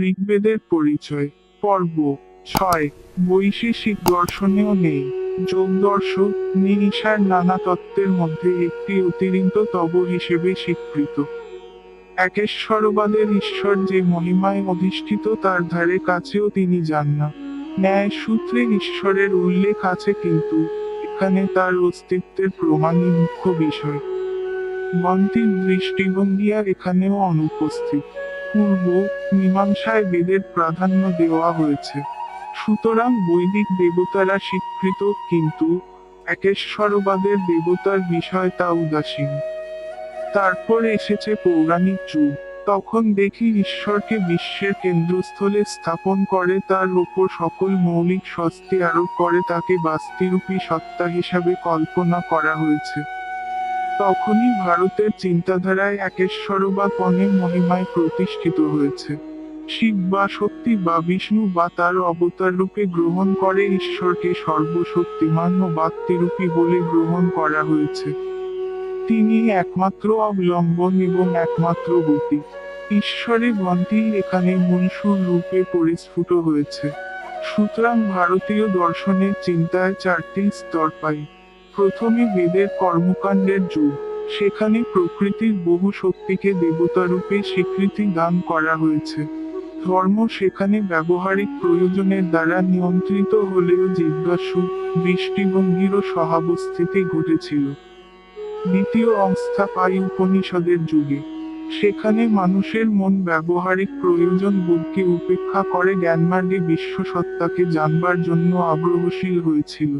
ঋগ্বেদের পরিচয়। পর্ব ছয়, বৈশেষিক দর্শনেও নেই। যোগ দর্শন নিশার নানা তত্ত্বের মধ্যে একটি অতিরিক্ত তব হিসেবে স্বীকৃত। একেশ্বরবাদের ঈশ্বর যে মহিমায় অধিষ্ঠিত তার ধারে কাছেও তিনি যান না। ন্যায় সূত্রে ঈশ্বরের উল্লেখ আছে কিন্তু এখানে তার অস্তিত্বের প্রমাণই মুখ্য বিষয়। মন্ত্রীর দৃষ্টিভঙ্গিয়া এখানেও অনুপস্থিত। পূর্ব মীমাংসায় বেদের প্রাধান্য দেওয়া হয়েছে। সুতরাং বৈদিক দেবতারা স্বীকৃত, কিন্তু একেশ্বরবাদের দেবতার বিষয় তা উদাসীন। তারপর এসেছে পৌরাণিক যুগ। তখন দেখি ঈশ্বরকে বিশ্বের কেন্দ্রস্থলে স্থাপন করে, তার ওপর সকল মৌলিক স্বস্তি আরোপ করে, তাকে বাস্তিরূপী সত্তা হিসাবে কল্পনা করা হয়েছে। তখনই ভারতের চিন্তাধারায় একেশ্বরবাদ অনেক মহিমায় প্রতিষ্ঠিত হয়েছে। শিব বা শক্তি বা বিষ্ণু বা তার অবতার রূপে গ্রহণ করে ঈশ্বরকে সর্বশক্তিমান ও বাক্তিরূপী বলে গ্রহণ করা হয়েছে। তিনি একমাত্র অবলম্বন এবং একমাত্র গতি। ঈশ্বরে গন্তি এখানে মনসুর রূপে পরিস্ফুট হয়েছে। সুতরাং ভারতীয় দর্শনের চিন্তায় চারটি স্তর পাই। প্রথমে বেদের কর্মকাণ্ডের যুগ, সেখানে প্রকৃতির বহু শক্তিকে দেবতারূপে স্বীকৃতি দান করা হয়েছে। ধর্ম সেখানে ব্যবহারিক প্রয়োজনের দ্বারা নিয়ন্ত্রিত হলেও জিজ্ঞাসু দৃষ্টিভঙ্গিরও সহাবস্থিতি ঘটেছিল। দ্বিতীয় অবস্থা পাই উপনিষদের যুগে, সেখানে মানুষের মন ব্যবহারিক প্রয়োজন বোধকে উপেক্ষা করে জ্ঞানমার্গে বিশ্বসত্তাকে জানবার জন্য আগ্রহশীল হয়েছিল।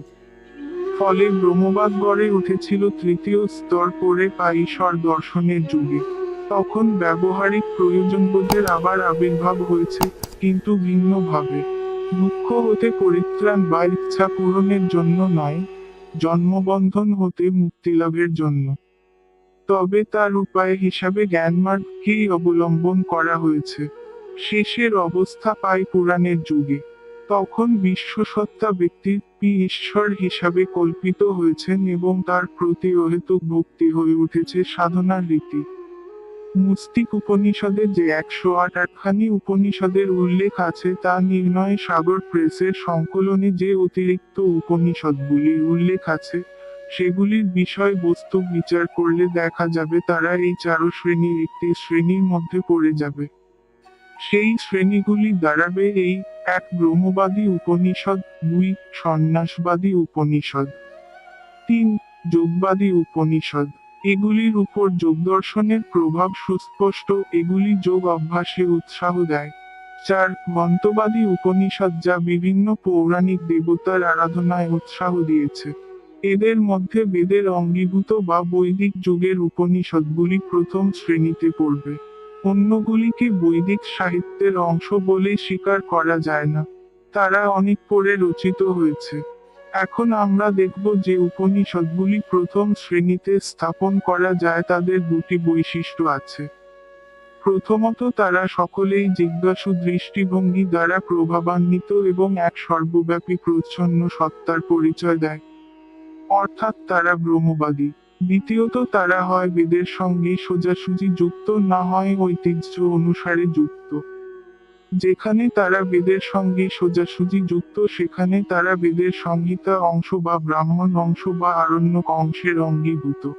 ফলে ব্রহ্মবাদ গড়ে উঠেছিল তৃতীয় স্তর পরে পাইশ্বর দর্শনের যুগে। তখন ব্যবহারিক প্রয়োজনবোধের আবার আবির্ভাব হয়েছে, কিন্তু ভিন্নভাবে। দুঃখ হতে পরিত্রাণ বা ইচ্ছা পূরণের জন্য নয়, জন্মবন্ধন হতে মুক্তিলাভের জন্য। তবে তার উপায় হিসাবে জ্ঞানমার্গকেই অবলম্বন করা হয়েছে। শেষের অবস্থা পায় পুরাণের যুগে। তখন বিশ্বসত্তা ব্যক্তির পি ঈশ্বর হিসাবে কল্পিত হয়েছেন এবং তার প্রতি অহেতুক ভক্তি হয়ে উঠেছে সাধনার রীতি। মুস্তিক উপনিষদে যে একশো আট আটখানি উপনিষদের উল্লেখ আছে তা নির্ণয় সাগর প্রেসের সংকলনে যে অতিরিক্ত উপনিষদগুলির উল্লেখ আছে, সেগুলির বিষয়বস্তু বিচার করলে দেখা যাবে তারা এই চারো শ্রেণির একটি শ্রেণির মধ্যে পড়ে যাবে। সেই শ্রেণীগুলি দাঁড়াবে এই এক ব্রহ্মবাদী উপনিষদ, দুই সন্ন্যাসবাদী উপনিষদ, তিন যোগবাদী উপনিষদ। এগুলির উপর যোগদর্শনের প্রভাব সুস্পষ্ট, এগুলি যোগ অভ্যাসে উৎসাহ দেয়। চার মন্তবাদী উপনিষদ যা বিভিন্ন পৌরাণিক দেবতার আরাধনায় উৎসাহ দিয়েছে। এদের মধ্যে বেদের অঙ্গীভূত বা বৈদিক যুগের উপনিষদগুলি প্রথম শ্রেণীতে পড়বে। অন্যগুলিকে বৈদিক সাহিত্যের অংশ বলে স্বীকার করা যায় না। তারা অনেক পরে রচিত হয়েছে। এখন আমরা দেখব যে উপনিষদগুলি প্রথম শ্রেণীতে স্থাপন করা যায় তাদের দুটি বৈশিষ্ট্য আছে। প্রথমত তারা সকলেই জিজ্ঞাসু দৃষ্টিভঙ্গি দ্বারা প্রভাবান্বিত এবং এক সর্বব্যাপী প্রচ্ছন্ন সত্তার পরিচয় দেয়। অর্থাৎ তারা ব্রহ্মবাদী। দ্বিতীয়ত তারা হয় বেদের সঙ্গে সোজাসুজি যুক্ত, না হয় ঐতিহ্য অনুসারে যুক্ত। যেখানে তারা বেদের সঙ্গে সোজাসুজি যুক্ত, সেখানে তারা বেদের সংহিতা অংশ বা ব্রাহ্মণ অংশ বা আরণ্যক অংশের অঙ্গীভূত।